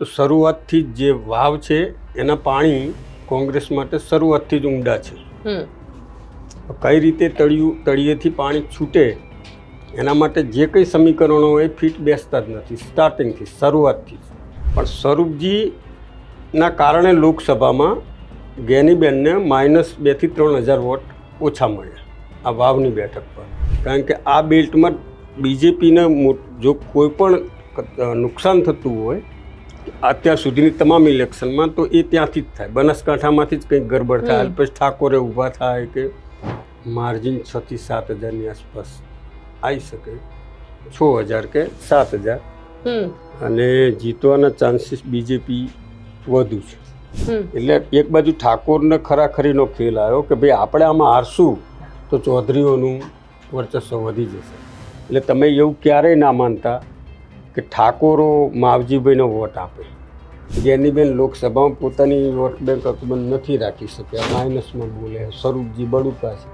તો શરૂઆતથી જ જે વાવ છે એના પાણી કોંગ્રેસ માટે શરૂઆતથી જ ઊંડા છે. કઈ રીતે તળિયું તળિયેથી પાણી છૂટે એના માટે જે કંઈ સમીકરણો હોય ફિટ બેસતા જ નથી સ્ટાર્ટિંગથી શરૂઆતથી પણ સ્વરૂપજીના કારણે લોકસભામાં ગેનીબેનને માઇનસ બેથી ત્રણ હજાર વોટ ઓછા મળ્યા આ વાવની બેઠક પર. કારણ કે આ બેલ્ટમાં બીજેપીને જો કોઈ પણ નુકસાન થતું હોય અત્યાર સુધીની તમામ ઇલેક્શનમાં તો એ ત્યાંથી જ થાય. બનાસકાંઠામાંથી જ કંઈક ગરબડ થાય. અલ્પેશ ઠાકોરે ઊભા થાય કે માર્જિન છ થી સાત હજારની આસપાસ આવી શકે. છ હજાર કે સાત હજાર. હમ. અને જીતવાના ચાન્સીસ બીજેપી વધુ છે. એટલે એક બાજુ ઠાકોરને ખરાખરીનો ખેલ આવ્યો કે ભાઈ આપણે આમાં હારશું તો ચૌધરીઓનું વર્ચસ્વ વધી જશે. એટલે તમે એવું ક્યારેય ના માનતા કે ઠાકોરો માવજીભાઈનો વોટ આપે. જેનીબેન લોકસભામાં પોતાની વોટ બેંક અકબંધ નથી રાખી શક્યા. માઇનસમાં બોલે સ્વરૂપજી બળુકા છે.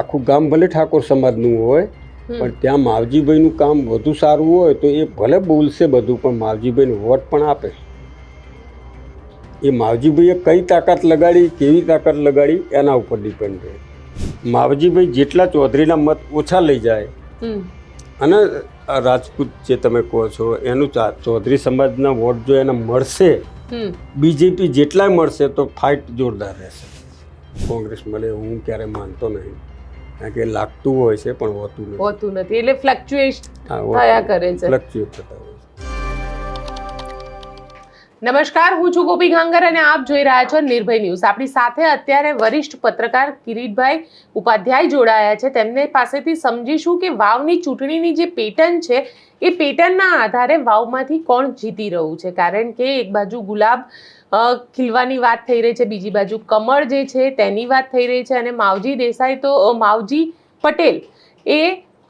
આખું ગામ ભલે ઠાકોર સમાજનું હોય પણ ત્યાં માવજીભાઈનું કામ વધુ સારું હોય તો એ ભલે બોલશે બધું પણ માવજીભાઈને વોટ પણ આપે. એ માવજીભાઈએ કઈ તાકાત લગાડી કેવી તાકાત લગાડી એના ઉપર ડિપેન્ડ રહે. માવજીભાઈ જેટલા ચૌધરીના મત ઓછા લઈ જાય અને રાજપૂત જે તમે કહો છો એનું ચૌધરી સમાજના વોટ જો એને મળશે બીજેપી જેટલાય મળશે તો ફાઇટ જોરદાર રહેશે. કોંગ્રેસ મળે હું ક્યારે માનતો નહીં. કારણ કે લાગતું હોય છે પણ હોતું નથી. હોતું નથી. એટલે ફ્લક્ચ્યુએટ થયા કરે છે. ફ્લક્ચ્યુએટ થતા નમસ્કાર, હું છું ગોપી ગાંગર અને આપ જોઈ રહ્યા છો નિર્ભય ન્યૂઝ. આપણી સાથે અત્યારે વરિષ્ઠ પત્રકાર કિરીટભાઈ ઉપાધ્યાય જોડાયા છે. તેમને પાસેથી સમજીશું કે વાવની ચૂંટણીની જે પેટર્ન છે, એ પેટર્નના આધારે વાવમાંથી કોણ જીતી રહ્યું છે. કારણ કે એક બાજુ ગુલાબ ખીલવાની વાત થઈ રહી છે, બીજી બાજુ કમળ જે છે, તેની વાત થઈ રહી છે અને માવજી દેસાઈ તો માવજી પટેલ એ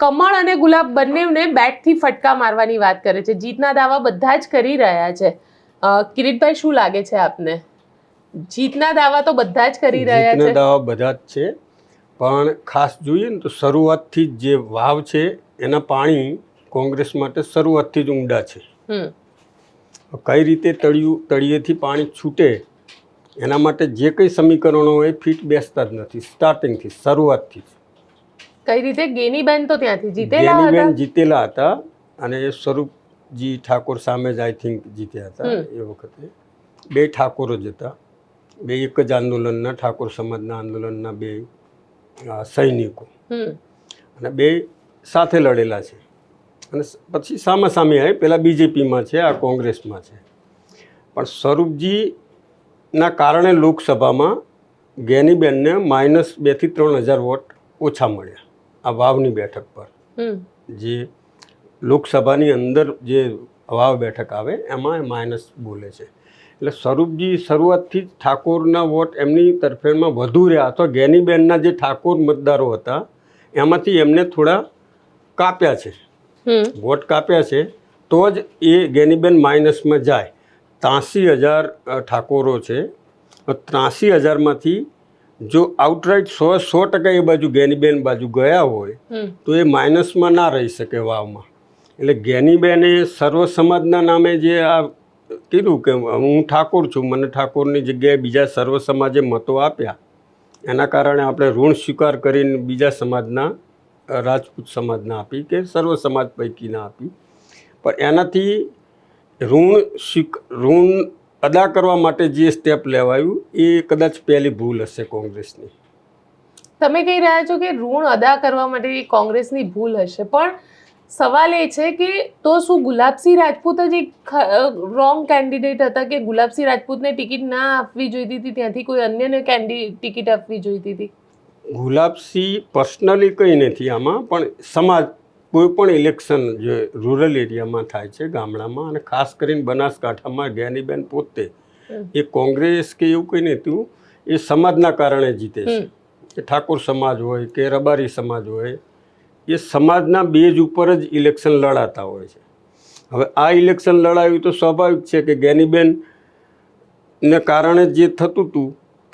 કમળ અને ગુલાબ બંનેને બેટથી ફટકા મારવાની વાત કરે છે. જીતના દાવા બધા જ કરી રહ્યા છે. કિરીટભાઈ શું લાગે છે આપને? જીતના દાવા તો બધા જ કરી રહ્યા જીતના છે. દાવા બધા જ છે. પણ ખાસ જોઈએ ને તો શરૂઆતથી જ જે વાવ છે એના પાણી કોંગ્રેસ માટે શરૂઆતથી જ ઊંડા છે. કઈ રીતે તળિયું તળિયેથી પાણી છૂટે એના માટે જે કંઈ સમીકરણો હોય ફિટ બેસતા જ નથી. સ્ટાર્ટિંગથી શરૂઆતથી કઈ રીતે? ગેનીબેન તો ત્યાંથી જીતેલા હતા. ગેનીબેન જીતેલા હતા અને એ સ્વરૂપજી ઠાકોર સામે જ આઈ થિંક જીત્યા હતા એ વખતે. બે ઠાકોરો જ હતા. બે એક જ આંદોલનના ઠાકોર સમાજના આંદોલનના બે સૈનિકો. અને બે સાથે લડેલા છે. અને પછી સામા સામે આવે પેલા બીજેપીમાં છે આ કોંગ્રેસમાં છે. પણ સ્વરૂપજીના કારણે લોકસભામાં ગેનીબેનને માઇનસ બેથી ત્રણ હજાર વોટ ઓછા મળ્યા આ વાવની બેઠક પર. જે લોકસભાની અંદર જે વાવ બેઠક આવે એમાં માઇનસ બોલે છે. એટલે સ્વરૂપજી શરૂઆતથી જ ઠાકોરના વોટ એમની તરફેણમાં વધુ રહ્યા. અથવા ગેનીબેનના જે ઠાકોર મતદારો હતા એમાંથી એમને થોડા કાપ્યા છે. વોટ કાપ્યા છે તો જ એ ગેનીબેન માઇનસમાં જાય. ત્રાસી હજાર ઠાકોરો છે. ત્રાસી હજારમાંથી જો આઉટરાઇટ સો સો ટકા એ બાજુ ગેનીબેન બાજુ ગયા હોય તો એ માઇનસમાં ના રહી શકે વાવમાં. એટલે જ્ઞાનીબેને સર્વ સમાજના નામે જે આ કીધું કે હું ઠાકોર છું, મને ઠાકોરની જગ્યાએ બીજા સર્વ સમાજે મતો આપ્યા. એના કારણે આપણે ઋણ સ્વીકાર કરીને બીજા સમાજના, રાજપૂત સમાજના આપી કે સર્વ સમાજ પૈકીના આપી. પણ એનાથી ઋણ સ્વીક, ઋણ અદા કરવા માટે જે સ્ટેપ લેવાયું, એ કદાચ પહેલી ભૂલ હશે કોંગ્રેસની. તમે કહી રહ્યા છો કે ઋણ અદા કરવા માટે કોંગ્રેસની ભૂલ હશે, પણ સવાલ એ છે કે તો શું ગુલાબસિંહ રાજપૂત જ એક રોંગ કેન્ડિડેટ હતા કે ગુલાબસિંહ રાજપૂતને ટિકિટ ના આપવી જોઈતી હતી? ત્યાંથી કોઈ અન્યને કેન્ડી ટિકિટ આપવી જોઈતી હતી? ગુલાબસિંહ પર્સનલી કંઈ નથી આમાં પણ સમાજ કોઈ પણ ઇલેક્શન જે રૂરલ એરિયામાં થાય છે ગામડામાં અને ખાસ કરીને બનાસકાંઠામાં જ્ઞાનીબેન પોતે એ કોંગ્રેસ કે એવું કંઈ નહોતું એ સમાજના કારણે જીતે છે. કે ઠાકોર સમાજ હોય કે રબારી સમાજ હોય એ સમાજના બેઝ ઉપર જ ઇલેક્શન લડાતા હોય છે. હવે આ ઇલેક્શન લડાવ્યું તો સ્વાભાવિક છે કે જ્ઞાનીબેન ને કારણે જે થતું હતું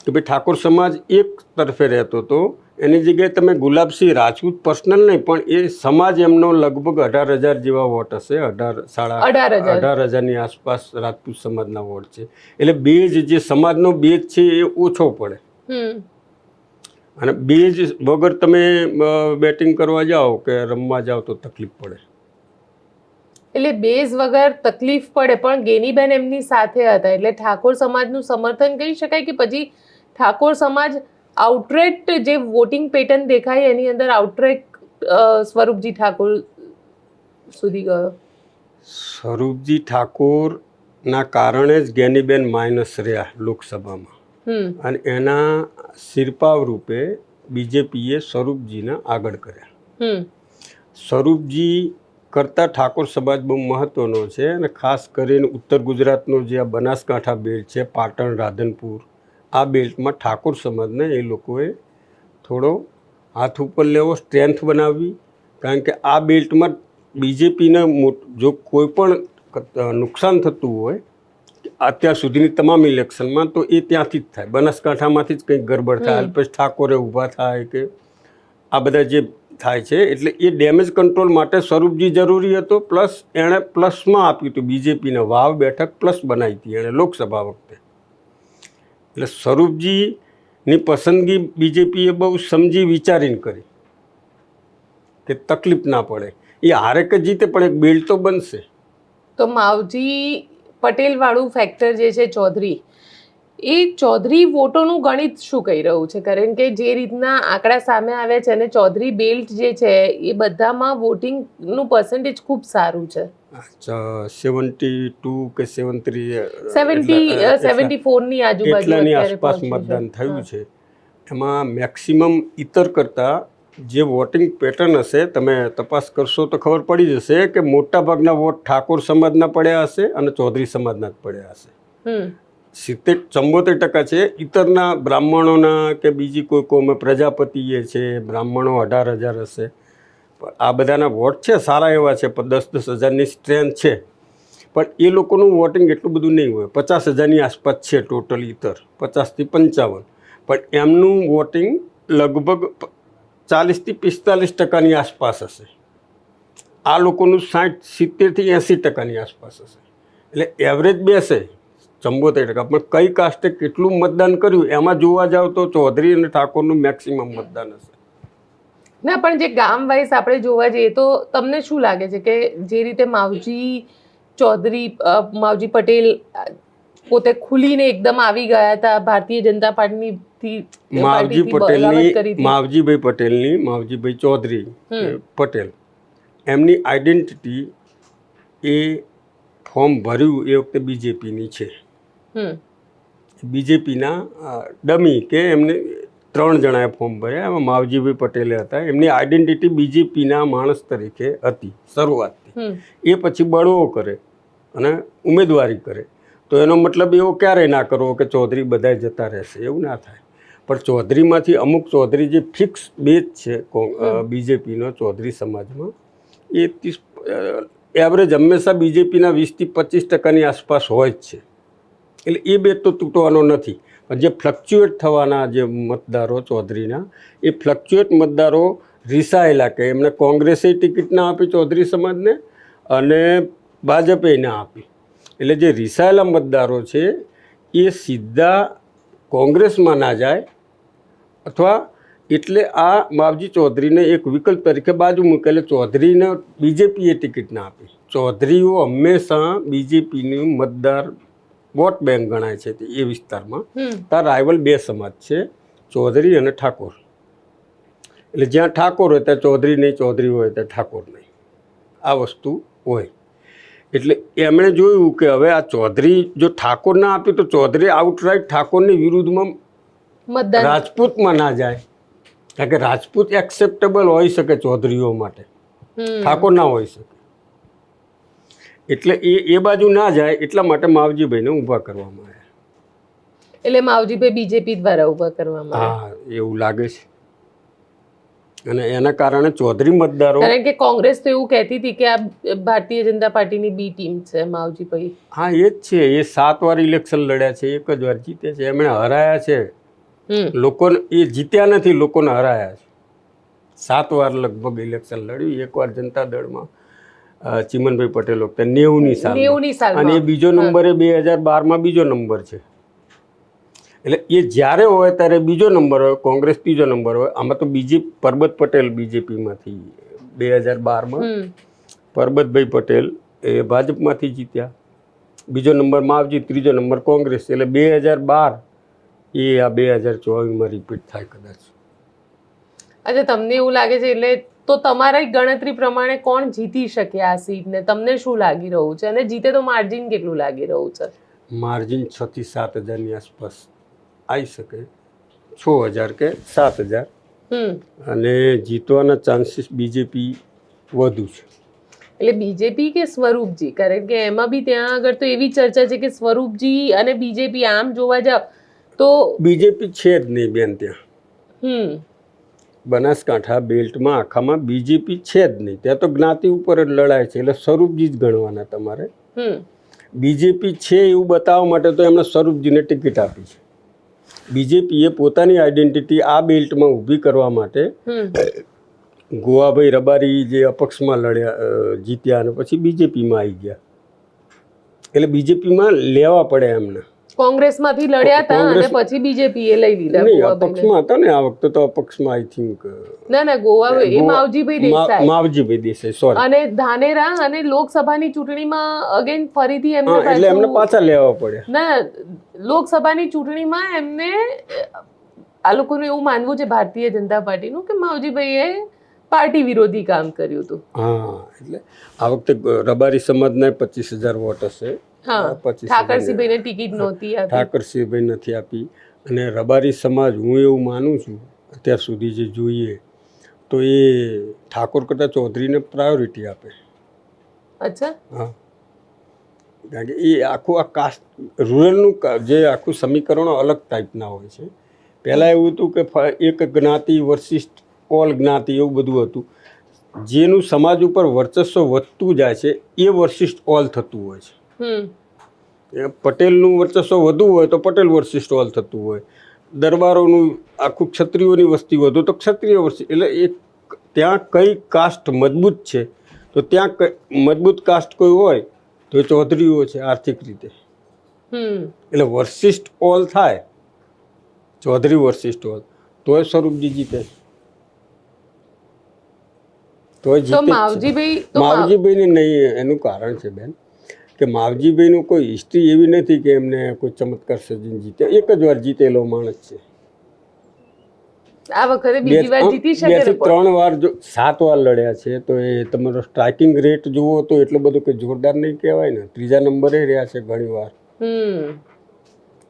કે ભાઈ ઠાકોર સમાજ એક તરફે રહેતો હતો એની જગ્યાએ તમે ગુલાબસિંહ રાજપૂત પર્સનલ નહીં પણ એ સમાજ એમનો લગભગ અઢાર હજાર જેવા વોટ હશે અઢાર સાડા અઢાર હજારની આસપાસ રાજપૂત સમાજના વોટ છે. એટલે બેજ જે સમાજનો બેજ છે એ ઓછો પડે. અને બીજ વગર તમે બેટિંગ કરવા જાઓ કે રમવા જાઓ તો તકલીફ પડે? એટલે બેઝ વગર તકલીફ પડે પણ ગેનીબેન એમની સાથે હતા. એટલે ઠાકોર સમાજનું સમર્થન કહી શકાય કે પછી ઠાકોર સમાજ આઉટરેટ જે વોટિંગ પેટર્ન દેખાય એની અંદર આઉટરેટ સ્વરૂપજી ઠાકોર સુધી ગયો. સ્વરૂપજી ઠાકોરના કારણે જ ગેનીબેન માઇનસ રહ્યા લોકસભામાં. અને એના શિરપાવ રૂપે બીજેપીએ સ્વરૂપજીને આગળ કર્યા. સ્વરૂપજી કરતાં ઠાકોર સમાજ બહુ મહત્ત્વનો છે અને ખાસ કરીને ઉત્તર ગુજરાતનો જે આ બનાસકાંઠા બેલ્ટ છે પાટણ રાધનપુર આ બેલ્ટમાં ઠાકોર સમાજને એ લોકોએ થોડો હાથ ઉપર લેવો સ્ટ્રેન્થ બનાવવી. કારણ કે આ બેલ્ટમાં બીજેપીને જો કોઈ પણ નુકસાન થતું હોય અત્યાર સુધીની તમામ ઇલેક્શનમાં તો એ ત્યાંથી જ થાય. બનાસકાંઠામાંથી જ કંઈક ગરબડ થાય. અલ્પેશ ઠાકોરે ઊભા થાય કે આ બધા જે થાય છે એટલે એ ડેમેજ કંટ્રોલ માટે સ્વરૂપજી જરૂરી હતો પ્લસ એણે પ્લસમાં આપ્યું હતું બીજેપીને વાવ બેઠક પ્લસ બનાવી હતી એણે લોકસભા વખતે. એટલે સ્વરૂપજીની પસંદગી બીજેપીએ બહુ સમજી વિચારીને કરી કે તકલીફ ના પડે. એ હારે કે જીતે પણ એક બિલ્ડ તો બનશે. તો માવજી પટેલ વાળું ફેક્ટર જે છે ચૌધરી એ ચૌધરી વોટોનું ગણિત શું કહી રહ્યું છે? કારણ કે જે રીતના આંકડા સામે આવ્યા છે અને ચૌધરી બેલ્ટ જે છે એ બધામાં વોટિંગનું પર્સન્ટેજ ખૂબ સારું છે. સેવન્ટી ટુ કે સેવન્ટી સેવન્ટી સેવન્ટી ફોરની આજુબાજુ આસપાસ મતદાન થયું છે. એમાં મેક્સિમમ ઇતર કરતાં જે વોટિંગ પેટર્ન હશે તમે તપાસ કરશો તો ખબર પડી જશે કે મોટાભાગના વોટ ઠાકોર સમાજના પડ્યા હશે અને ચૌધરી સમાજના જ પડ્યા હશે. સિત્તેર ચંબોતેર ટકા છે. ઇતરના બ્રાહ્મણોના કે બીજી કોઈ કોમે પ્રજાપતિએ છે બ્રાહ્મણો અઢાર હજાર હશે. પણ આ બધાના વોટ છે સારા એવા છે. પણ દસ દસ હજારની સ્ટ્રેન્થ છે. પણ એ લોકોનું વોટિંગ એટલું બધું નહીં હોય. પચાસ હજારની આસપાસ છે ટોટલ ઇતર પચાસથી પંચાવન. પણ એમનું વોટિંગ લગભગ ચાલીસથી પિસ્તાલીસ ટકાની આસપાસ હશે. આ લોકોનું સાઠ સિત્તેરથી એંસી ટકાની આસપાસ હશે. એટલે એવરેજ બેસે ચંબોતેર ટકા. પણ કઈ કાસ્ટે કેટલું મતદાન કર્યું એમાં જોવા જાવ તો ચૌધરી અને ઠાકોરનું મેક્સિમમ મતદાન હશે. ના, પણ જે ગામ વાઇઝ આપણે જોવા જઈએ તો તમને શું લાગે છે કે જે રીતે માવજી ચૌધરી માવજી પટેલ પોતે ખુલીને એકદમ આવી ગયા હતા ભારતીય જનતા પાર્ટીની માવજી પટેલની માવજીભાઈ પટેલની માવજીભાઈ ચૌધરી પટેલ. એમની આઈડેન્ટિટી એ ફોર્મ ભર્યું એ વખતે બીજેપીની છે. બીજેપીના ડમી કે એમને ત્રણ જણાએ ફોર્મ ભર્યા. એમાં માવજીભાઈ પટેલે હતા. એમની આઈડેન્ટિટી બીજેપીના માણસ તરીકે હતી શરૂઆતથી. એ પછી બળવો કરે અને ઉમેદવારી કરે. તો એનો મતલબ એવો ક્યારેય ના કરવો કે ચૌધરી બધાય જતા રહેશે એવું ના થાય. પણ ચૌધરીમાંથી અમુક ચૌધરી જે ફિક્સ બેચ છે બીજેપીનો ચૌધરી સમાજમાં એ ત્રીસ એવરેજ હંમેશા બીજેપીના વીસથી પચીસ ટકાની આસપાસ હોય જ છે. એટલે એ બેચ તો તૂટવાનો નથી. પણ જે ફ્લક્ચ્યુએટ થવાના જે મતદારો ચૌધરીના એ ફ્લક્ચ્યુએટ મતદારો રિસાયેલા કે એમને કોંગ્રેસે ટિકિટ ના આપી ચૌધરી સમાજને અને ભાજપે ના આપી. એટલે જે રિસાયેલા મતદારો છે એ સીધા કોંગ્રેસમાં ના જાય અથવા એટલે આ માવજી ચૌધરીને એક વિકલ્પ તરીકે બાજુ મૂકે એટલે ચૌધરીને બીજેપીએ ટિકિટ ના આપી. ચૌધરીઓ હંમેશા બીજેપીનું મતદાર વોટ બેંક ગણાય છે તે એ વિસ્તારમાં. ત્યાં રાઇવલ બે સમાજ છે ચૌધરી અને ઠાકોર. એટલે જ્યાં ઠાકોર હોય ત્યાં ચૌધરી નહીં ચૌધરી હોય ત્યાં ઠાકોર નહીં. આ વસ્તુ હોય. એટલે એમણે જોયું કે હવે આ ચૌધરી જો ઠાકોર ના આપ્યું તો ચૌધરી આઉટરાઇટ ઠાકોરની વિરુદ્ધમાં રાજપૂતમાં ના જાય. કારણ કે રાજપૂત એક્સેપ્ટેબલ હોઈ શકે ચૌધરીઓ માટે. ઠાકોર ના હોઈ શકે. એટલે એ એ બાજુ ના જાય એટલા માટે માવજીભાઈને ઊભા કરવામાં આવ્યા. એટલે માવજીભાઈ બીજેપી દ્વારા ઊભા કરવામાં હા એવું લાગે છે. અને એના કારણે ચૌધરી મતદારો કારણ કે કોંગ્રેસ તો એવું કહેતી હતી કે આ ભારતીય જનતા પાર્ટીની બી ટીમ છે માવજીભાઈ. હા એ જ છે. એ સાત વાર ઇલેક્શન લડ્યા છે એક જ વાર જીતે છે. એમણે હરાયા છે. લોકોને એ જીત્યા નથી લોકોને હરાયા છે. સાત વાર લગભગ ઇલેક્શન લડ્યું. એકવાર જનતા દળમાં ચિમનભાઈ પટેલ વખતે નેવુંની સાલ નેવુંની સાલમાં. અને એ બીજો નંબરે બે હજાર બારમાં બીજો નંબર છે. એટલે એ જ્યારે હોય ત્યારે બીજો નંબર હોય કોંગ્રેસ ત્રીજો નંબર હોય. આમાં તો બીજી પરબત પટેલ બીજેપીમાંથી બે હજાર બારમાં. પરબતભાઈ પટેલ એ ભાજપમાંથી જીત્યા. બીજો નંબર માવજી ત્રીજો નંબર કોંગ્રેસ. એટલે બે હજાર બાર એ આ બે હજાર ચોવીસમાં રિપીટ થાય કદાચ. અચ્છા તમને એવું લાગે છે એટલે તો તમારી ગણતરી પ્રમાણે કોણ જીતી શકે આ સીટને? તમને શું લાગી રહ્યું છે? અને જીતે તો માર્જિન કેટલું લાગી રહ્યું છે? માર્જિન છ થી સાત હજારની આસપાસ. આવી શકે. છ હજાર કે સાત હજાર. અને જીતવાના ચાન્સીસ બીજેપી વધુ છે. એટલે બીજેપી કે સ્વરૂપજી? કારણ કે એમાં બી ત્યાં આગળ તો એવી ચર્ચા છે કે સ્વરૂપજી અને બીજેપી આમ જોવા જાવ તો બીજેપી છે જ નહીં બેન ત્યાં. બનાસકાંઠા બેલ્ટમાં આખામાં બીજેપી છે જ નહીં. ત્યાં તો જ્ઞાતિ ઉપર જ લડાય છે. એટલે સ્વરૂપજી જ ગણવાના તમારે. બીજેપી છે એવું બતાવવા માટે તો એમણે સ્વરૂપજીને ટિકિટ આપી છે. બીજેપીએ પોતાની આઈડેન્ટિટી આ બેલ્ટમાં ઊભી કરવા માટે ગોવાભાઈ રબારી જે અપક્ષમાં લડ્યા જીત્યા અને પછી બીજેપીમાં આવી ગયા. એટલે બીજેપીમાં લેવા પડે એમને. કોંગ્રેસમાંથી લડ્યા હતા અને પછી બીજેપી એ લઈ લીધા નહીં અપક્ષમાં હતા ને આ વખતે તો અપક્ષમાં આઈ થિંક ના ના ગોવા એ માવજીભાઈ દેસાઈ. માવજીભાઈ દેસાઈ સોરી અને ધાનેરા અને લોકસભાની ચૂંટણીમાં અગેન ફરીથી એમને એટલે એમને પાછા લેવા પડ્યા. ના લોકસભાની ચૂંટણીમાં એમને આ લોકોનું એવું માનવું છે ભારતીય જનતા પાર્ટીનું કે માવજીભાઈએ પાર્ટી વિરોધી કામ કર્યું હતું. હા એટલે આ વખતે રબારી સમાજના પચીસ હજાર વોટ હશે. હા પચીસ ઠાકરસિંહભાઈને ટિકિટ નહોતી આપી. ઠાકરસિંહભાઈ નથી આપી. અને રબારી સમાજ હું એવું માનું છું અત્યાર સુધી જે જોઈએ તો એ ઠાકોર કરતાં ચૌધરીને પ્રાયોરિટી આપે. અચ્છા. હા. કારણ કે એ આખું આ કાસ્ટ રૂરલનું જે આખું સમીકરણો અલગ ટાઈપના હોય છે. પહેલાં એવું હતું કે એક જ્ઞાતિ વર્સિસ્ટ ઓલ જ્ઞાતિ એવું બધું હતું. જેનું સમાજ ઉપર વર્ચસ્વ વધતું જાય છે એ વર્સિસ્ટ ઓલ થતું હોય છે. પટેલનું વર્ચસ્વ વધુ હોય તો પટેલ વર્સિસ્ટ ઓલ થતું હોય. દરબારોનું આખું ક્ષત્રિયોની વસ્તી વધુ. તો ક્ષત્રિય વર્ષી એટલે એક ત્યાં કઈ કાસ્ટ મજબૂત છે? તો ત્યાં મજબૂત કાસ્ટ કોઈ હોય તો એ ચૌધરીઓ છે આર્થિક રીતે. એટલે વર્ષિષ્ઠ ઓલ થાય ચૌધરી વર્ષિષ્ઠ ઓલ. તોય સ્વરૂપજી જીતે તોય તો જીતે. માવજીભાઈ માવજીભાઈને નહીં એનું કારણ છે બેન. કે માવજીભાઈનું કોઈ હિસ્ટ્રી એવી નથી કે એમને કોઈ ચમત્કાર સર્જન જીતે એક જ વાર જીતેલો માણસ છે. આ વખતે બે બીજી વાર જીતી શકે બેથી ત્રણ વાર જો સાત વાર લડ્યા છે તો એ તમારો સ્ટ્રાઇકિંગ રેટ જુઓ તો એટલો બધો કે જોરદાર નહીં કહેવાય ને. ત્રીજા નંબરે રહ્યા છે ઘણી વાર.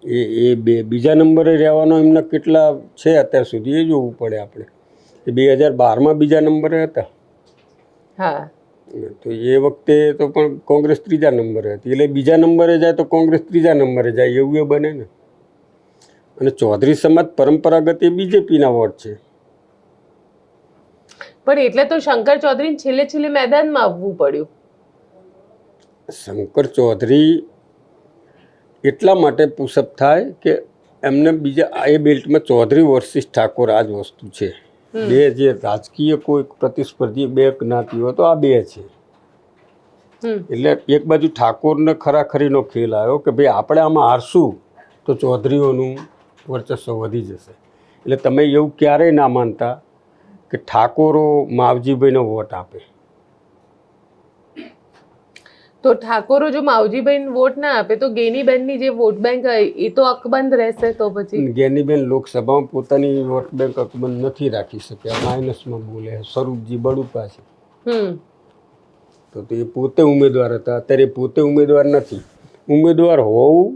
એ એ બે બીજા નંબરે રહેવાનો એમના કેટલા છે અત્યાર સુધી એ જોવું પડે આપણે. એ બે હજાર બારમાં બીજા નંબરે હતા. હા. તો એ વખતે તો પણ કોંગ્રેસ ત્રીજા નંબરે હતી. એટલે બીજા નંબરે જાય તો કોંગ્રેસ ત્રીજા નંબરે જાય એવું એ બને ને. અને ચૌધરી સમાજ પરંપરાગત એ બીજેપીના વોટ છે. પણ એટલે તો શંકર ચૌધરી છેલ્લે છેલ્લે મેદાનમાં આવવું પડ્યું. શંકર ચૌધરી એટલા માટે પુશઅપ થાય કે એમને બીજા એ બેલ્ટમાં ચૌધરી વર્સિસ ઠાકોર આ જ વસ્તુ છે. બે જે રાજકીય કોઈ પ્રતિસ્પર્ધી બે જ્ઞાતિઓ તો આ બે છે. એટલે એક બાજુ ઠાકોરને ખરાખરીનો ખેલ આવ્યો કે ભાઈ આપણે આમાં હારશું તો ચૌધરીઓનું વર્ચસ્વ વધી જશે. એટલે તમે એવું ક્યારેય ના માનતા કે ઠાકોરો માવજીભાઈનો વોટ આપે. તો ઠાકોરો જો માવજીબેન વોટ ના આપે તો ગેનીબેનની જે વોટ બેંક એ તો અકબંધ રહેશે તો પછી? ગેનીબેન લોકસભામાં પોતાની વોટ બેંક અકબંધ નથી રાખી શક્યા માઇનસમાં બોલે સ્વરૂપજી બડુપા છે. તો તે પોતે ઉમેદવાર હતા અત્યારે પોતે ઉમેદવાર નથી. ઉમેદવાર હોવું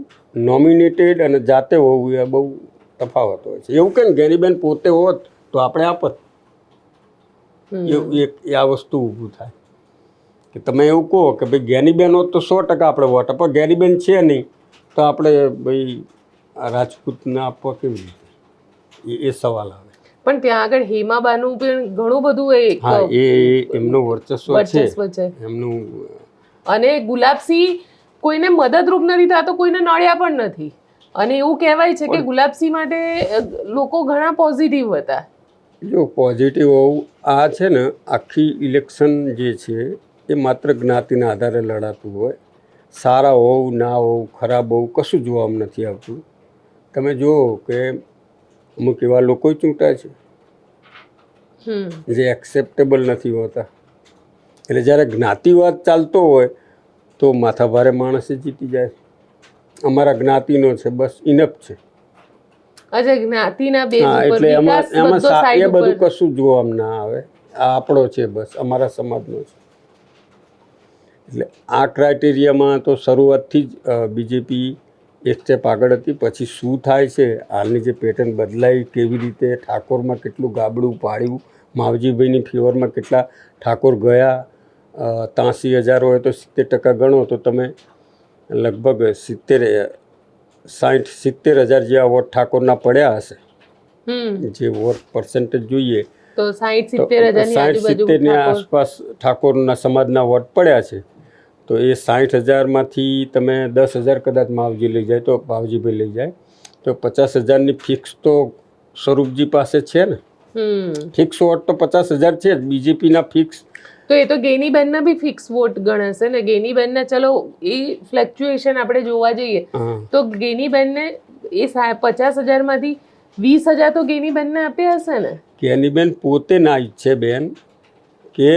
નોમિનેટેડ અને જાતે હોવું એ બહુ તફાવત હોય છે. એવું કે ને જ્ઞાનીબેન પોતે હોત તો આપણે આપત. એ આ વસ્તુ ઊભું થાય. કે તમે એવું કહો કે ભાઈ જ્ઞાનીબેન હોત તો સો ટકા આપણે વોટ આપો. જ્ઞાનીબેન છે નહીં તો આપણે ભાઈ રાજપૂતને આપવા કેવી રીતે? એ એ સવાલ આવે. પણ ત્યાં આગળ હેમાબાનું પણ ઘણું બધું એ હા એ એ એમનું વર્ચસ્વ છે. એમનું અને ગુલાબસિંહ કોઈને મદદરૂપ નથી થતો કોઈને નડ્યા પણ નથી. અને એવું કહેવાય છે કે ગુલાબસિંહ માટે લોકો ઘણા પોઝિટિવ હતા. જો પોઝિટિવ હોવું આ છે ને આખી ઇલેક્શન જે છે એ માત્ર જ્ઞાતિના આધારે લડાતું હોય. સારા હોવું ના હોવું ખરાબ હોવું કશું જોવામાં નથી આવતું. તમે જુઓ કે અમુક એવા લોકો ચૂંટાય છે. જે એક્સેપ્ટેબલ નથી હોતા. એટલે જ્યારે જ્ઞાતિવાદ ચાલતો હોય તો માથાભારે માણસે જીતી જાય. અમારા જ્ઞાતિનો છે બસ ઇનફ છે. જ્ઞાતિના બેઝ ઉપર એટલે એમાં એમાં એ બધું કશું જોવામાં ના આવે. આ આપણો છે બસ અમારા સમાજનો છે. એટલે આ ક્રાઇટેરિયામાં તો શરૂઆતથી જ બીજેપી એક સ્ટેપ આગળ હતી. પછી શું થાય છે? હાલની જે પેટર્ન બદલાઈ કેવી રીતે ઠાકોરમાં કેટલું ગાબડું પાડ્યું? માવજીભાઈની ફેવરમાં કેટલા ઠાકોર ગયા? ત્યાંસી હજાર હોય તો સિત્તેર ટકા ગણો. તો તમે લગભગ સિત્તેર સાઠ સિત્તેર હજાર જેવા વોટ ઠાકોરના પડ્યા હશે. જે વોટ પર્સન્ટેજ જોઈએ. તો સાઠ સિત્તેરની આસપાસ ઠાકોરના સમાજના વોટ પડ્યા છે. તો એ સાઠ હજારમાંથી તમે દસ હજાર કદાચ માવજી લઈ જાય તો માવજીભાઈ લઈ જાય. તો પચાસ હજારની ફિક્સ તો સ્વરૂપજી પાસે છે ને? હમ. ફિક્સ વોટ તો પચાસ હજાર છે જ બીજેપીના ફિક્સ તો એ તો ગેનીબેનના બી ફિક્સ વોટ ગણાશે ને? ગેનીબેનના ચલો એ ફ્લેક્ચ્યુએશન આપણે જોવા જઈએ. તો ગેનીબેનને એ પચાસ હજારમાંથી વીસ હજાર તો ગેનીબેનને આપ્યા હશે ને? જ્ઞાનીબેન પોતે ના ઈચ્છે બેન કે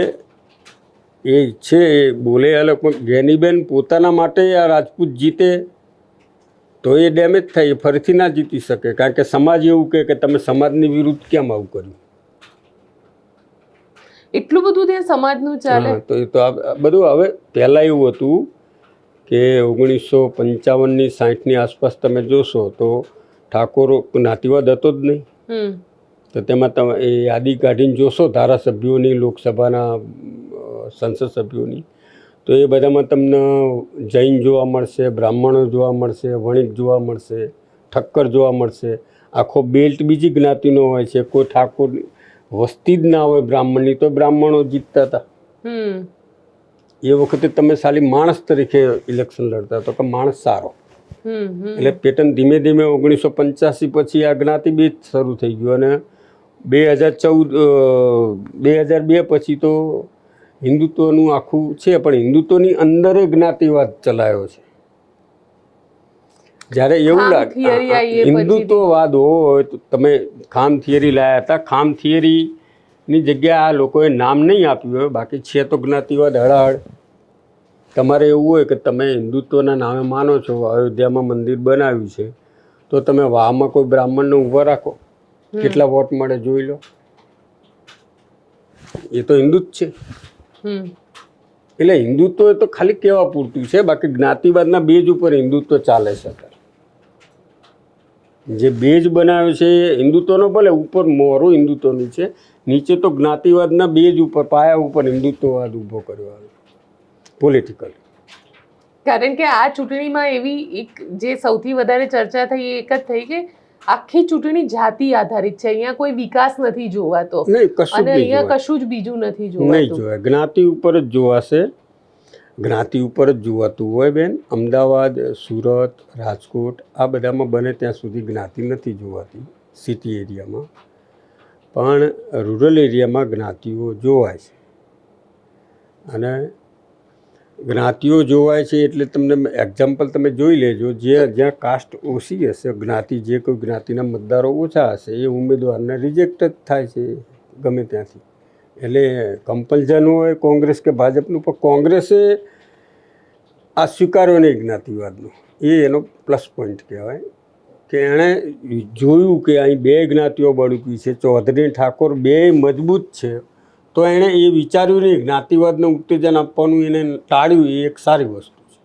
એ છે એ બોલે અલગ પણ જ્ઞાનીબેન પોતાના માટે આ રાજપૂત જીતે તો એ ડેમેજ થાય એ ફરીથી ના જીતી શકે. કારણ કે સમાજ એવું કહે કે તમે સમાજની વિરુદ્ધ કેમ આવું કર્યું? એટલું બધું ત્યાં સમાજનું ચાલે? તો એ તો આ- આ બધું હવે પહેલાં એવું હતું કે ઓગણીસો પંચાવનની સાઠની આસપાસ તમે જોશો તો ઠાકોરો જ્ઞાતિવાદ હતો જ નહીં. તો તેમાં તમે એ યાદી કાઢીને જોશો ધારાસભ્યોની લોકસભાના સંસદ સભ્યોની. તો એ બધામાં તમને જૈન જોવા મળશે બ્રાહ્મણો જોવા મળશે વણિક જોવા મળશે ઠક્કર જોવા મળશે. આખો બેલ્ટ બીજી જ્ઞાતિનો હોય છે. કોઈ ઠાકોર વસ્તી જ ના હોય બ્રાહ્મણની તો બ્રાહ્મણો જીતતા હતા. એ વખતે તમે ખાલી માણસ તરીકે ઇલેક્શન લડતા તો કે માણસ સારો. એટલે પેટર્ન ધીમે ધીમે ઓગણીસો પંચ્યાસી પછી આ જ્ઞાતિ બીજ શરૂ થઈ ગયું અને બે હજાર ચૌદ બે હજાર બે પછી તો હિન્દુત્વનું આખું છે પણ હિન્દુત્વની અંદર જ્ઞાતિવાદ ચલાયો છે. જ્યારે એવું લાગે. હિન્દુત્વવાદ હોય તો તમે ખામ થિયરી લાયા હતા. ખામ થિયરીની જગ્યાએ આ લોકોએ નામ નહીં આપ્યું હોય બાકી છે તો જ્ઞાતિવાદ હળહળ. તમારે એવું હોય કે તમે હિન્દુત્વના નામે માનો છો અયોધ્યામાં મંદિર બનાવ્યું છે તો તમે વાહમાં કોઈ બ્રાહ્મણને ઊભા રાખો. કેટલા વોટ મળે જોઈ લો. એ તો હિન્દુ જ છે. એટલે હિન્દુત્વ એ તો ખાલી કેવા પૂરતું છે બાકી જ્ઞાતિવાદના બેજ ઉપર હિન્દુત્વ ચાલે છે અત્યારે. જે બેજ બનાવે છે એ હિન્દુત્વનો ભલે ઉપર મોરું હિન્દુત્વનું છે નીચે તો જ્ઞાતિવાદના બેજ ઉપર પાયા ઉપર હિન્દુત્વવાદ ઊભો કર્યો આવે. પોલિટિકલ કારણ કે આ ચૂંટણીમાં એવી એક જે સૌથી વધારે ચર્ચા થઈ એ એક જ થઈ કે આખી ચૂંટણી જાતિ આધારિત છે. અહીંયા કોઈ વિકાસ નથી જોવાતો. અને અહીંયા કશું જ બીજું નથી નહીં જોવાતું. જોવાય. જ્ઞાતિ ઉપર જ જોવાશે. જ્ઞાતિ ઉપર જ જોવાતું હોય બેન. અમદાવાદ સુરત રાજકોટ આ બધામાં બને ત્યાં સુધી જ્ઞાતિ નથી જોવાતી સિટી એરિયામાં. પણ રૂરલ એરિયામાં જ્ઞાતિઓ જોવાય છે. અને જ્ઞાતિઓ જોવાય છે એટલે તમને એક્ઝામ્પલ તમે જોઈ લેજો. જે જ્યાં કાસ્ટ ઓછી હશે, જ્ઞાતિ જે કોઈ જ્ઞાતિના મતદારો ઓછા હશે, એ ઉમેદવારને રિજેક્ટ જ થાય છે ગમે ત્યાંથી. એટલે કમ્પલ્ઝન હોય કોંગ્રેસ કે ભાજપનું, પણ કોંગ્રેસે આ સ્વીકાર્યો નહીં જ્ઞાતિવાદનો. એ એનો પ્લસ પોઈન્ટ કહેવાય. કે એણે જોયું કે અહીં બે જ્ઞાતિઓ બળુકી છે, ચૌધરી ઠાકોર બે મજબૂત છે. તો એણે એ વિચાર્યું નહીં, જ્ઞાતિવાદને ઉત્તેજન આપવાનું એને ટાળ્યું, એ એક સારી વસ્તુ છે.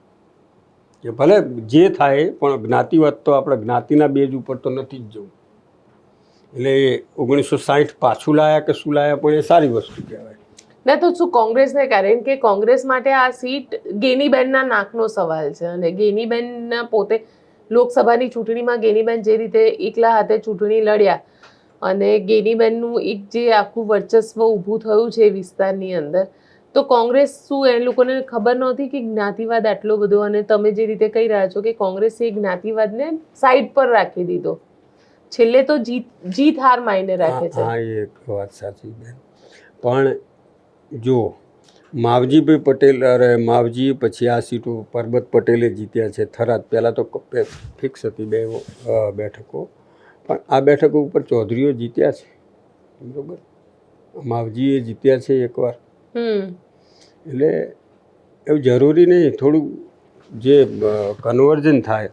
કે ભલે જે થાય, પણ જ્ઞાતિવાદ તો આપણે જ્ઞાતિના બેજ ઉપર તો નથી જ જવું. એટલે ઓગણીસો સાઠ પાછું લાયા કે શું લાયા, પણ એ સારી વસ્તુ કહેવાય. ના તો શું કોંગ્રેસને કારણ કે કોંગ્રેસ માટે આ સીટ ગેનીબેનના નાકનો સવાલ છે અને ગેનીબેનના પોતે લોકસભાની ચૂંટણીમાં ગેનીબેન જે રીતે એકલા હાથે ચૂંટણી લડ્યા અને ગેનીબેનનું એક જે આખું વર્ચસ્વ ઊભું થયું છે એ વિસ્તારની અંદર તો કોંગ્રેસ શું એ લોકોને ખબર નહોતી કે જ્ઞાતિવાદ આટલો બધો અને તમે જે રીતે કહી રહ્યા છો કે કોંગ્રેસે એ જ્ઞાતિવાદને સાઈડ પર રાખી દીધો. છેલ્લે તો જીત જીત હાર માઈને રાખે છે. હા એ એક વાત સાચી બેન. પણ જો માવજીભાઈ પટેલ અરે માવજી પછી આ સીટો પરબત પટેલે જીત્યા છે થરાદ પહેલાં તો ફિક્સ હતી બે બેઠકો. પણ આ બેઠક ઉપર ચૌધરીઓ જીત્યા છે. બરાબર? માવજીએ જીત્યા છે એકવાર. એટલે એવું જરૂરી નહીં થોડું જે કન્વર્જન થાય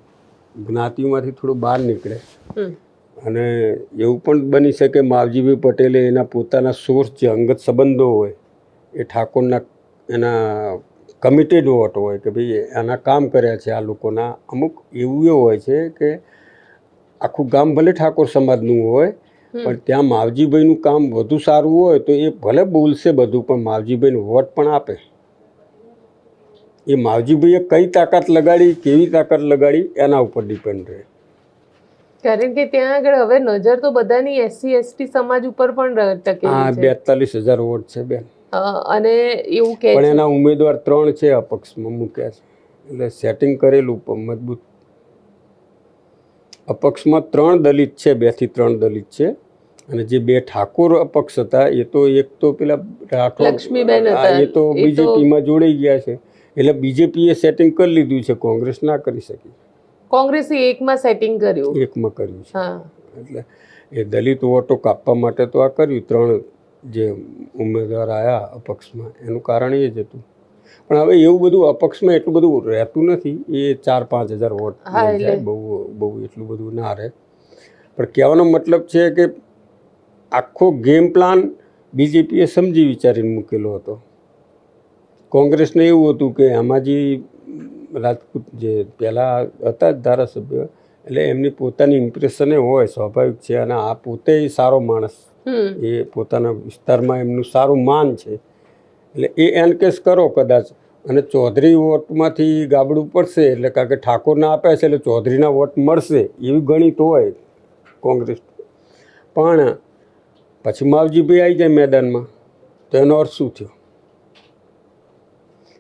જ્ઞાતિમાંથી થોડું બહાર નીકળે. હમ. અને એવું પણ બની શકે માવજીભાઈ પટેલે એના પોતાના સોર્સ જે અંગત સંબંધો હોય એ ઠાકોરના એના કમિટેડ વોટ હોય કે ભાઈ આના કામ કર્યા છે આ લોકોના. અમુક એવું એ હોય છે કે આખું ગામ ભલે ઠાકોર સમાજનું હોય પણ ત્યાં માવજીભાઈનું કામ વધુ સારું હોય તો એ ભલે બોલશે બધું પણ માવજીભાઈને વોટ પણ આપે. એ માવજીભાઈએ કઈ તાકાત લગાડી કેવી તાકાત લગાડી એના ઉપર ડિપેન્ડ રહે. કારણ કે ત્યાં આગળ હવે નજર તો બધાની એસસી એસટી સમાજ ઉપર પણ ટકે હા બેતાલીસ હજાર વોટ છે બેન. અને એવું કે પણ એના ઉમેદવાર ત્રણ છે અપક્ષમાં મૂક્યા છે. એટલે સેટિંગ કરેલું મજબૂત. અપક્ષમાં ત્રણ દલિત છે બેથી ત્રણ દલિત છે. અને જે બે ઠાકોર અપક્ષ હતા એ તો એક તો પેલા રાઠોડ લક્ષ્મીબેન એ તો બીજેપીમાં જોડાઈ ગયા છે. એટલે બીજેપીએ સેટિંગ કરી લીધું છે કોંગ્રેસ ના કરી શકી. કોંગ્રેસે એકમાં સેટિંગ કર્યું. એકમાં કર્યું છે. હા. એટલે એ દલિત વોટો કાપવા માટે તો આ કર્યું. ત્રણ જે ઉમેદવાર આવ્યા અપક્ષમાં એનું કારણ એ જ હતું. પણ હવે એવું બધું અપક્ષમાં એટલું બધું રહેતું નથી. એ ચાર પાંચ હજાર વોટ બહુ બહુ એટલું બધું ના રહે. પણ કહેવાનો મતલબ છે કે આખો ગેમ પ્લાન બીજેપીએ સમજી વિચારીને મૂકેલો હતો. કોંગ્રેસને એવું હતું કે આમાજી રાજપૂત જે પહેલાં હતા જ ધારાસભ્ય એટલે એમની પોતાની ઇમ્પ્રેશન હોય સ્વાભાવિક છે. અને આ પોતે સારો માણસ એ પોતાના વિસ્તારમાં એમનું સારું માન છે. એટલે એ એનકેસ કરો કદાચ. અને ચૌધરી વોટમાંથી ગાબડું પડશે એટલે કારણ કે ઠાકોરના આપ્યા છે એટલે ચૌધરીના વોટ મળશે એવી ગણિત હોય કોંગ્રેસ. પણ પછી માવજીભાઈ આવી જાય મેદાનમાં, તો એનો અર્થ શું થયો?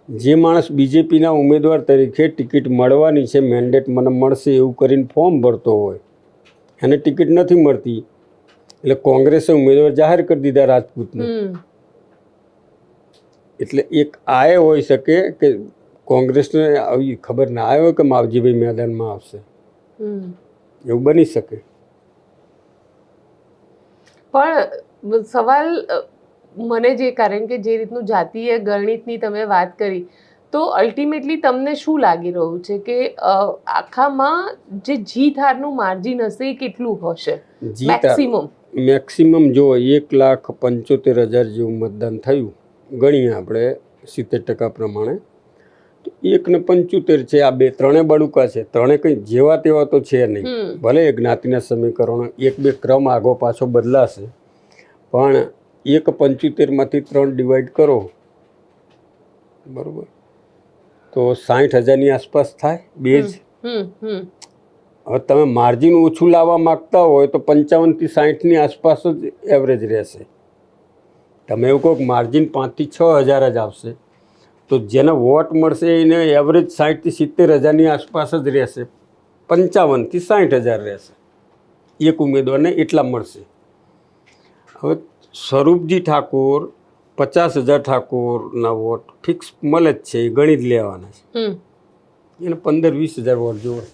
જે માણસ બીજેપીના ઉમેદવાર તરીકે ટિકિટ મળવાની છે મેન્ડેટ મને મળશે એવું કરીને ફોર્મ ભરતો હોય, એને ટિકિટ નથી મળતી. એટલે કોંગ્રેસે ઉમેદવાર જાહેર કરી દીધા રાજપૂતને. એટલે એક આ એ હોઈ શકે કે કોંગ્રેસને આવી ખબર ના આવ્યો કે માવજીભાઈ મેદાનમાં આવશે. એવું બની શકે. પણ સવાલ મને જે કારણ કે જે રીતનું જાતીય ગણિતની તમે વાત કરી તો અલ્ટિમેટલી તમને શું લાગી રહ્યું છે કે આખામાં જે જીત હારનું માર્જિન હશે એ કેટલું હશે? મેક્સિમમ મેક્સિમમ જો એક લાખ પંચોતેર હજાર જેવું મતદાન થયું ગણીએ આપણે સિત્તેર ટકા પ્રમાણે. તો એક ને પંચોતેર છે આ બે ત્રણે બળુકા છે. ત્રણે કંઈ જેવા તેવા તો છે નહીં. ભલે એ જ્ઞાતિના સમીકરણો એક બે ક્રમ આગો પાછો બદલાશે. પણ એક પંચોતેરમાંથી ત્રણ ડિવાઈડ કરો. બરાબર? તો સાઠ હજારની આસપાસ થાય બે જ. હવે તમે માર્જિન ઓછું લાવવા માગતા હોય તો પંચાવનથી સાઠની આસપાસ જ એવરેજ રહેશે. તમે એવું કહો માર્જિન પાંચથી છ હજાર જ આવશે. તો જેને વોટ મળશે એને એવરેજ સાઠથી સિત્તેર હજારની આસપાસ જ રહેશે. પંચાવનથી સાઠ હજાર રહેશે. એક ઉમેદવારને એટલા મળશે. હવે સ્વરૂપજી ઠાકોર પચાસ હજાર ઠાકોરના વોટ ફિક્સ મળે જ છે એ ગણી જ લેવાના હમ. છે એને પંદર વીસ હજાર વોટ જોવે.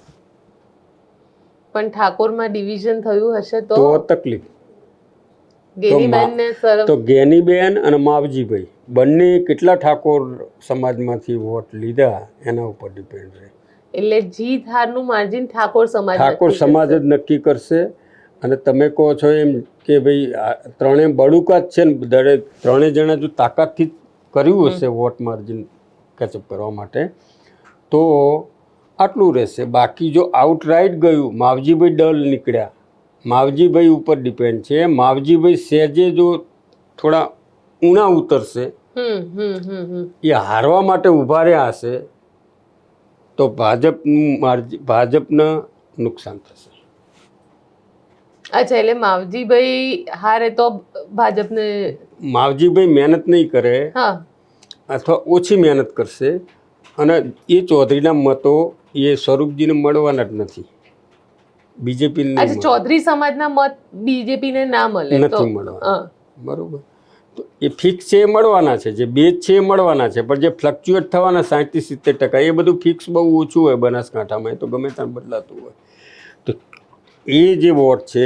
પણ ઠાકોરમાં ડિવિઝન થયું હશે તો તકલીફ. તો ગેનીબેન અને માવજીભાઈ બંને કેટલા ઠાકોર સમાજમાંથી વોટ લીધા એના ઉપર ડિપેન્ડ રહે. એટલે જીત હારનું માર્જિન ઠાકોર સમાજ ઠાકોર સમાજ જ નક્કી કરશે. અને તમે કહો છો એમ કે ભાઈ ત્રણેય ત્રણે બળુકા જ છે ને દરેક ત્રણેય જણા જો તાકાતથી કર્યું હશે વોટ માર્જિન કેચઅપ કરવા માટે તો આટલું રહેશે. બાકી જો આઉટરાઇટ ગયું માવજીભાઈ ડલ નીકળ્યા. માવજીભાઈ ઉપર ડિપેન્ડ છે. માવજીભાઈ સહેજે જો થોડા ઊણા ઉતરશે એ હારવા માટે ઊભા રહ્યા હશે તો ભાજપનું માર્જિ ભાજપને નુકસાન થશે. અચ્છા એટલે માવજીભાઈ હારે તો ભાજપને માવજીભાઈ મહેનત નહીં કરે હા. અથવા ઓછી મહેનત કરશે અને એ ચૌધરીના મતો એ સ્વરૂપજીને મળવાના જ નથી. બીજેપી ચૌધરી સમાજના મત બીજેપીને ના મળે નથી મળવાના. બરોબર. તો એ ફિક્સ છે એ મળવાના છે જે બે છે એ મળવાના છે પણ જે ફ્લક્ચ્યુએટ થવાના સાઠથી સિત્તેર ટકા એ બધું ફિક્સ બહુ ઓછું હોય બનાસકાંઠામાં એ તો ગમે ત્યાં બદલાતું હોય. તો એ જે વોટ છે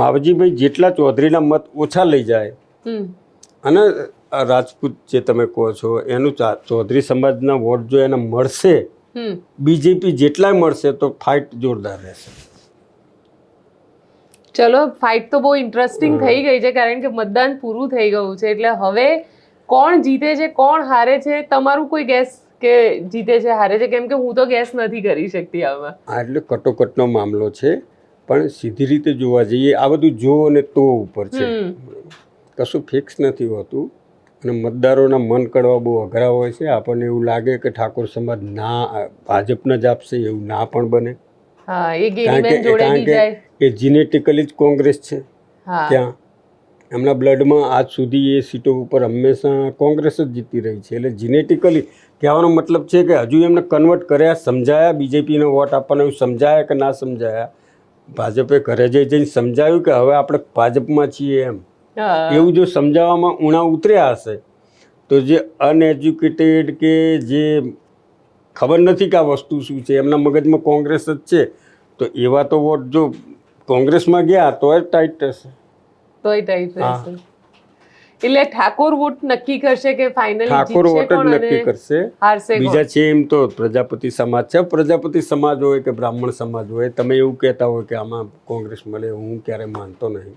માવજીભાઈ જેટલા ચૌધરીના મત ઓછા લઈ જાય અને રાજપૂત જે તમે કહો છો એનું ચૌધરી સમાજના વોટ જો એને મળશે બીજેપી જેટલા મળશે તો ફાઇટ જોરદાર રહેશે. ચલો ફાઇટ તો બહુ ઇન્ટરેસ્ટિંગ થઈ ગઈ છે કારણ કે મતદાન પૂરું થઈ ગયું છે. એટલે હવે કોણ જીતે છે કોણ હારે છે તમારું કોઈ ગેસ કે જીતે છે હારે છે? કેમ કે હું તો ગેસ નથી કરી શકતી આમાં. આ એટલે કટોકટનો મામલો છે પણ સીધી રીતે જોવા જઈએ આ બધું જો અને તો ઉપર છે. કશું ફિક્સ નથી હોતું અને મતદારોના મન કડવા બહુ અઘરા હોય છે. આપણને એવું લાગે કે ઠાકોર સમાજ ના ભાજપને જ આપશે એવું ના પણ બને. હા એ કે જોડે જાય. એ જીનેટિકલી જ કોંગ્રેસ છે. ત્યાં એમના બ્લડમાં આજ સુધી એ સીટો ઉપર હંમેશા કોંગ્રેસ જ જીતી રહી છે. એટલે જીનેટિકલી કહેવાનો મતલબ છે કે હજુ એમને કન્વર્ટ કર્યા સમજાયા બીજેપીને વોટ આપવાના એવું સમજાયા કે ના સમજાયા? ભાજપે ઘરે જઈ જઈને સમજાવ્યું કે હવે આપણે ભાજપમાં છીએ એમ. એવું જો સમજાવવામાં ઉણા ઉતર્યા હશે તો જે અનએજ્યુકેટેડ કે જે ખબર નથી કે આ વસ્તુ શું છે એમના મગજમાં કોંગ્રેસ જ છે. તો એવા તો વોટ જો કોંગ્રેસમાં ગયા તો જ ટાઈટ થશે તોય ટાઈટ. રહેશે એટલે ઠાકોર વોટ નક્કી કરશે કે ફાઇનલી ઠાકોર વોટ જ નક્કી કરશે. બીજા છે એમ તો પ્રજાપતિ સમાજ છે. પ્રજાપતિ સમાજ હોય કે બ્રાહ્મણ સમાજ હોય તમે એવું કહેતા હોય કે આમાં કોંગ્રેસ મળે હું ક્યારે માનતો નહીં.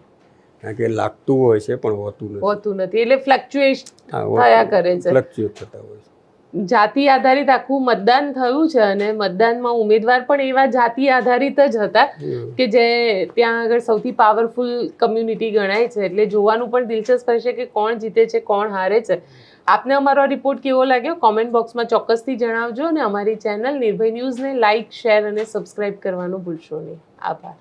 કારણ કે લાગતું હોય છે પણ હોતું નથી. હોતું નથી. એટલે ફ્લક્ચ્યુએટ થયા કરે છે. ફ્લક્ચ્યુએટ થતા હોય છે. જાતિ આધારિત આખું મતદાન થયું છે અને મતદાનમાં ઉમેદવાર પણ એવા જાતિ આધારિત જ હતા કે જે ત્યાં આગળ સૌથી પાવરફુલ કમ્યુનિટી ગણાય છે. એટલે જોવાનું પણ દિલચસ્પ રહેશે કે કોણ જીતે છે કોણ હારે છે. આપને અમારો રિપોર્ટ કેવો લાગ્યો? કોમેન્ટ બોક્સમાં ચોક્કસથી જણાવજો અને અમારી ચેનલ નિર્ભય ન્યૂઝને લાઇક શેર અને સબસ્ક્રાઇબ કરવાનું ભૂલશો નહીં. આભાર.